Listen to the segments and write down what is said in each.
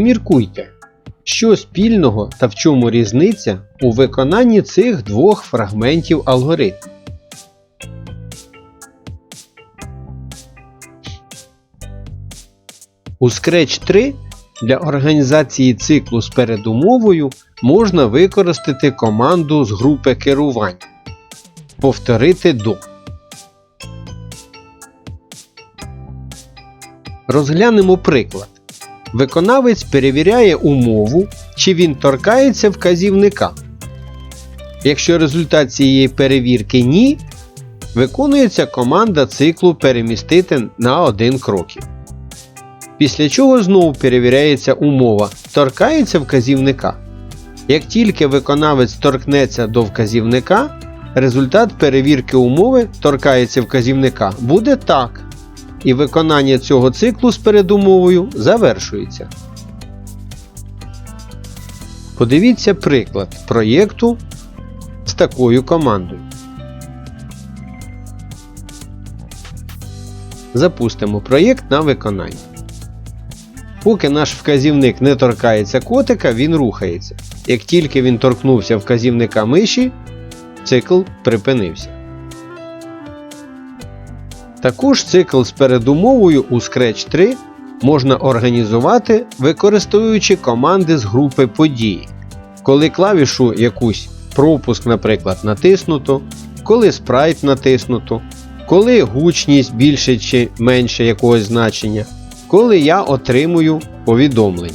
Поміркуйте, що спільного та в чому різниця у виконанні цих двох фрагментів алгоритму. У Scratch 3 для організації циклу з передумовою можна використати команду з групи керування Повторити до. Розглянемо приклад. Виконавець перевіряє умову, чи він торкається вказівника. Якщо результат цієї перевірки ні, виконується команда циклу перемістити на один кроків. Після чого знову перевіряється умова, торкається вказівника. Як тільки виконавець торкнеться до вказівника, результат перевірки умови торкається вказівника буде так. І виконання цього циклу з передумовою завершується. Подивіться приклад проєкту з такою командою. Запустимо проєкт на виконання. Поки наш вказівник не торкається котика, він рухається. Як тільки він торкнувся вказівника миші, цикл припинився. Також цикл з передумовою у Scratch 3 можна організувати, використовуючи команди з групи події. Коли клавішу якусь пропуск, наприклад, натиснуто, коли спрайт натиснуто, коли гучність більше чи менше якогось значення, коли я отримую повідомлення.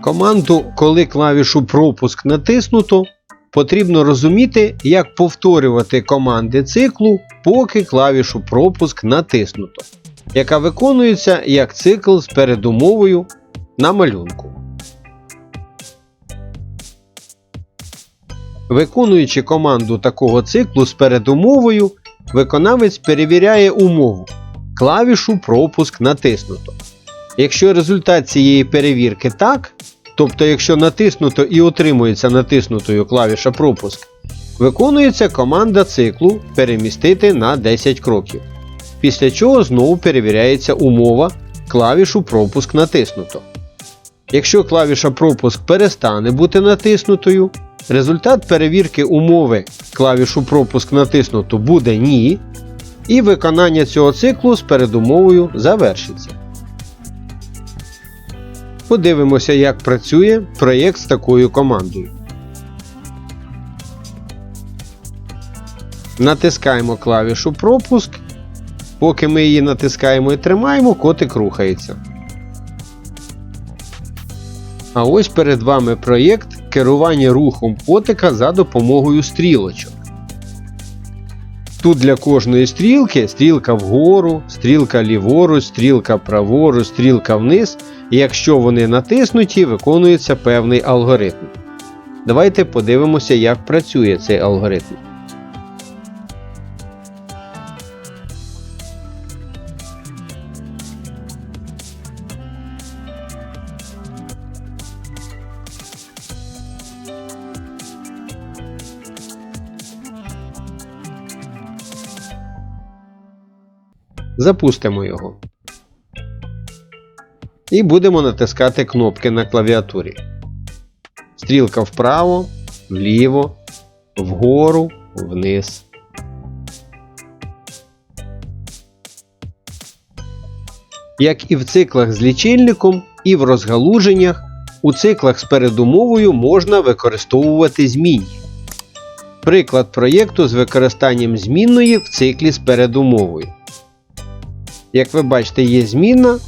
Команду, коли клавішу пропуск натиснуто, потрібно розуміти, як повторювати команди циклу, поки клавішу пропуск натиснуто, яка виконується як цикл з передумовою на малюнку. Виконуючи команду такого циклу з передумовою, виконавець перевіряє умову. Клавішу пропуск натиснуто. Якщо результат цієї перевірки так, тобто якщо натиснуто і отримується натиснутою клавіша пропуск, виконується команда циклу перемістити на 10 кроків. Після чого знову перевіряється умова клавішу пропуск натиснуто. Якщо клавіша пропуск перестане бути натиснутою, результат перевірки умови клавішу пропуск натиснуто буде ні, і виконання цього циклу з передумовою завершиться. Подивимося, як працює проєкт з такою командою. Натискаємо клавішу пропуск. Поки ми її натискаємо і тримаємо, котик рухається. А ось перед вами проєкт керування рухом котика за допомогою стрілочок. Тут для кожної стрілки стрілка вгору, стрілка ліворуч, стрілка праворуч, стрілка вниз. Якщо вони натиснуті, виконується певний алгоритм. Давайте подивимося, як працює цей алгоритм. Запустимо його. І будемо натискати кнопки на клавіатурі. Стрілка вправо, вліво, вгору, вниз. Як і в циклах з лічильником, і в розгалуженнях, у циклах з передумовою можна використовувати змінні. Приклад проєкту з використанням змінної в циклі з передумовою. Як ви бачите, є змінна,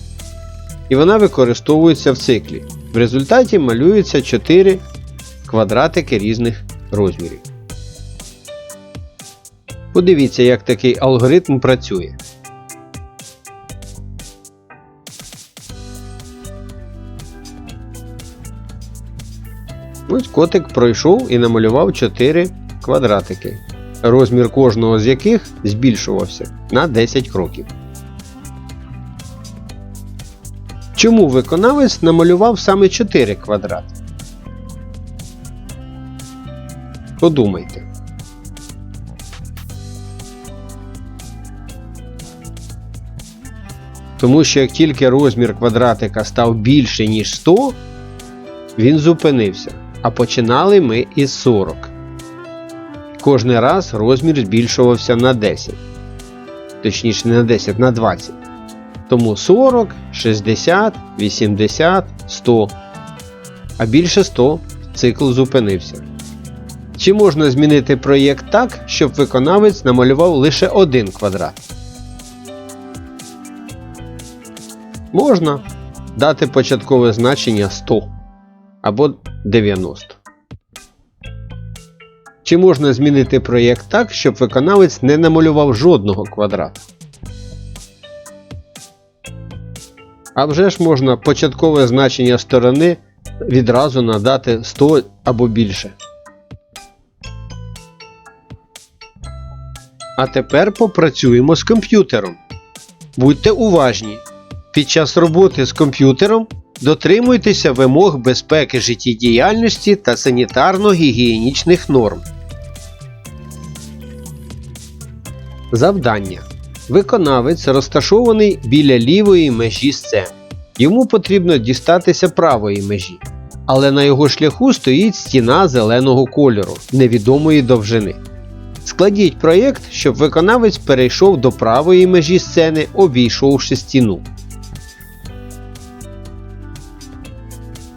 і вона використовується в циклі. В результаті малюються 4 квадратики різних розмірів. Подивіться, як такий алгоритм працює. Ось котик пройшов і намалював 4 квадратики, розмір кожного з яких збільшувався на 10 кроків. Чому виконавець намалював саме 4 квадрати? Подумайте. Тому що як тільки розмір квадратика став більше, ніж 100, він зупинився. А починали ми із 40. Кожний раз розмір збільшувався на 10. Точніше, не на 10, на 20. Тому 40, 60, 80, 100. А більше 100 цикл зупинився. Чи можна змінити проєкт так, щоб виконавець намалював лише один квадрат? Можна дати початкове значення 100 або 90. Чи можна змінити проєкт так, щоб виконавець не намалював жодного квадрата? А вже ж можна початкове значення сторони відразу надати 100 або більше. А тепер попрацюємо з комп'ютером. Будьте уважні. Під час роботи з комп'ютером дотримуйтеся вимог безпеки життєдіяльності та санітарно-гігієнічних норм. Завдання. Виконавець розташований біля лівої межі сцени. Йому потрібно дістатися правої межі, але на його шляху стоїть стіна зеленого кольору невідомої довжини. Складіть проєкт, щоб виконавець перейшов до правої межі сцени, обійшовши стіну.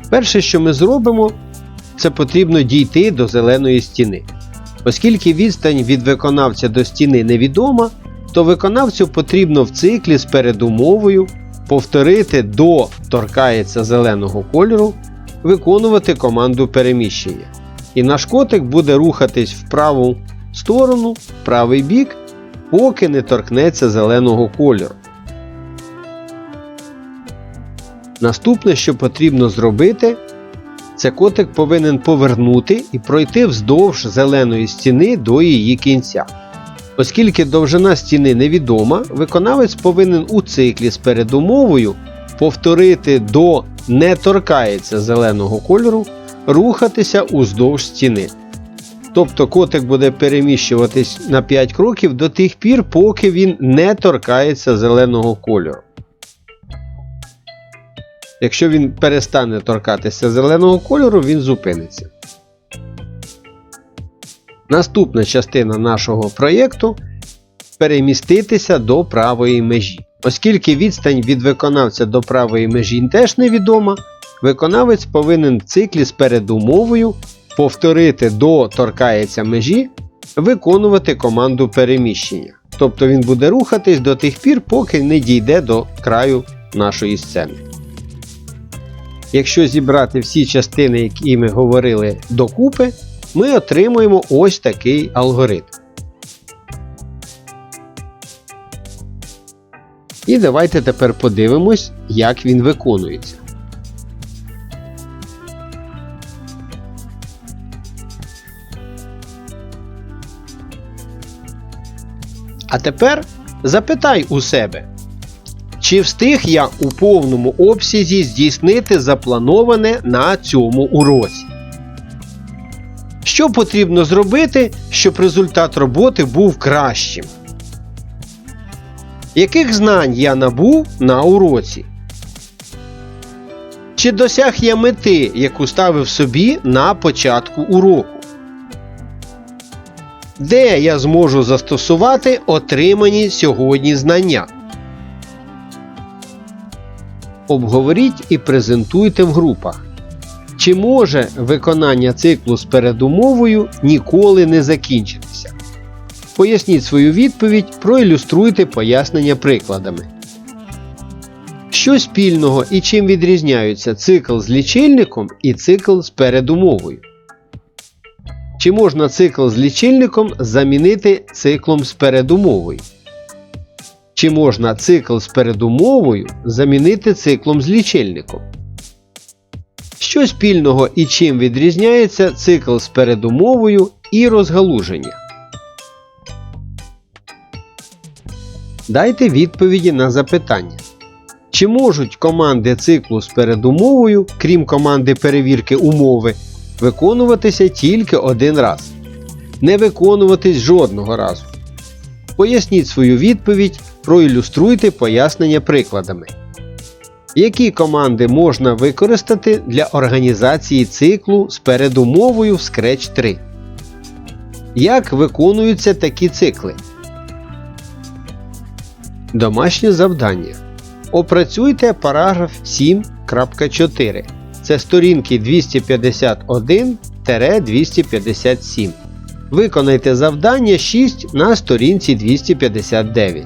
Перше, що ми зробимо, це потрібно дійти до зеленої стіни. Оскільки відстань від виконавця до стіни невідома, то виконавцю потрібно в циклі з передумовою повторити до торкається зеленого кольору, виконувати команду переміщення. І наш котик буде рухатись в праву сторону, в правий бік, поки не торкнеться зеленого кольору. Наступне, що потрібно зробити, це котик повинен повернути і пройти вздовж зеленої стіни до її кінця. Оскільки довжина стіни невідома, виконавець повинен у циклі з передумовою повторити до не торкається зеленого кольору, рухатися уздовж стіни. Тобто котик буде переміщуватись на 5 кроків до тих пір, поки він не торкається зеленого кольору. Якщо він перестане торкатися зеленого кольору, він зупиниться. Наступна частина нашого проєкту переміститися до правої межі. Оскільки відстань від виконавця до правої межі теж невідома, виконавець повинен в циклі з передумовою повторити до торкається межі, виконувати команду переміщення. Тобто він буде рухатись до тих пір, поки не дійде до краю нашої сцени. Якщо зібрати всі частини, які ми говорили докупи, ми отримуємо ось такий алгоритм. І давайте тепер подивимось, як він виконується. А тепер запитай у себе, чи встиг я у повному обсязі здійснити заплановане на цьому уроці? Що потрібно зробити, щоб результат роботи був кращим? Яких знань я набув на уроці? Чи досяг я мети, яку ставив собі на початку уроку? Де я зможу застосувати отримані сьогодні знання? Обговоріть і презентуйте в групах. Чи може виконання циклу з передумовою ніколи не закінчитися? Поясніть свою відповідь, проілюструйте пояснення прикладами. Що спільного і чим відрізняються цикл з лічильником і цикл з передумовою? Чи можна цикл з лічильником замінити циклом з передумовою? Чи можна цикл з передумовою замінити циклом з лічильником? Що спільного і чим відрізняється цикл з передумовою і розгалуження? Дайте відповіді на запитання. Чи можуть команди циклу з передумовою, крім команди перевірки умови, виконуватися тільки один раз? Не виконуватись жодного разу? Поясніть свою відповідь проілюструйте пояснення прикладами. Які команди можна використати для організації циклу з передумовою в Scratch 3? Як виконуються такі цикли? Домашнє завдання. Опрацюйте параграф 7.4. Це сторінки 251-257. Виконайте завдання 6 на сторінці 259.